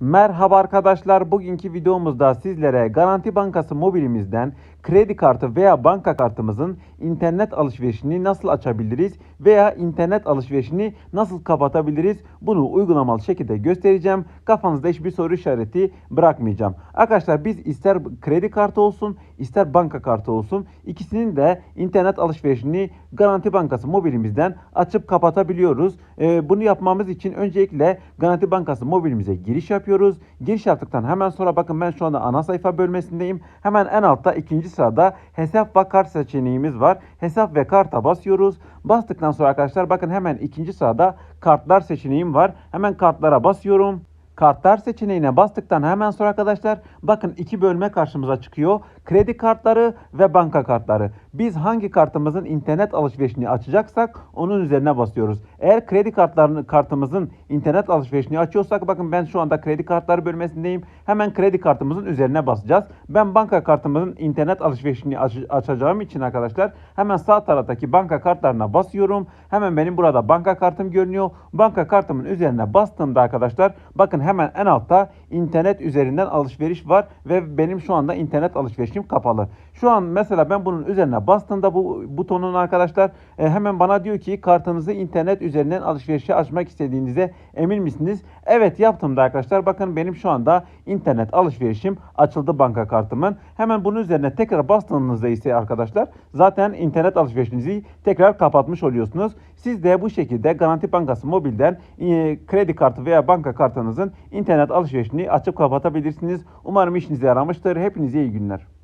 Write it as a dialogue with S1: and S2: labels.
S1: Merhaba arkadaşlar. Bugünkü videomuzda sizlere Garanti Bankası mobilimizden kredi kartı veya banka kartımızın internet alışverişini nasıl açabiliriz veya internet alışverişini nasıl kapatabiliriz bunu uygulamalı şekilde göstereceğim. Kafanızda hiçbir soru işareti bırakmayacağım. Arkadaşlar biz ister kredi kartı olsun ister banka kartı olsun ikisinin de internet alışverişini Garanti Bankası mobilimizden açıp kapatabiliyoruz. Ee, bunu yapmamız için öncelikle Garanti Bankası mobilimize giriş yapıyoruz. Giriş yaptıktan hemen sonra bakın ben şu anda ana sayfa bölmesindeyim. Hemen en altta ikinci sırada hesap ve kart seçeneğimiz var. Hesap ve karta basıyoruz. Bastıktan sonra arkadaşlar bakın hemen ikinci sırada kartlar seçeneğim var. Hemen kartlara basıyorum. Kartlar seçeneğine bastıktan hemen sonra arkadaşlar bakın iki bölme karşımıza çıkıyor. Kredi kartları ve banka kartları. Biz hangi kartımızın internet alışverişini açacaksak onun üzerine basıyoruz. Eğer kredi kartlarını kartımızın internet alışverişini açıyorsak bakın ben şu anda kredi kartları bölmesindeyim. Hemen kredi kartımızın üzerine basacağız. Ben banka kartımızın internet alışverişini aç- açacağım için arkadaşlar hemen sağ taraftaki banka kartlarına basıyorum. Hemen benim burada banka kartım görünüyor. Banka kartımın üzerine bastığımda arkadaşlar bakın hemen en altta internet üzerinden alışveriş var ve benim şu anda internet alışverişim kapalı. Şu an mesela ben bunun üzerine bastığımda bu butonun arkadaşlar e, hemen bana diyor ki kartınızı internet üzerinden alışverişe açmak istediğinize emin misiniz? Evet yaptım da arkadaşlar. Bakın benim şu anda internet alışverişim açıldı banka kartımın. Hemen bunun üzerine tekrar bastığınızda ise arkadaşlar zaten internet alışverişinizi tekrar kapatmış oluyorsunuz. Siz de bu şekilde Garanti Bankası mobilden e, kredi kartı veya banka kartınızın internet alışverişini açıp kapatabilirsiniz. Umarım işinize yaramıştır. Hepinize iyi günler.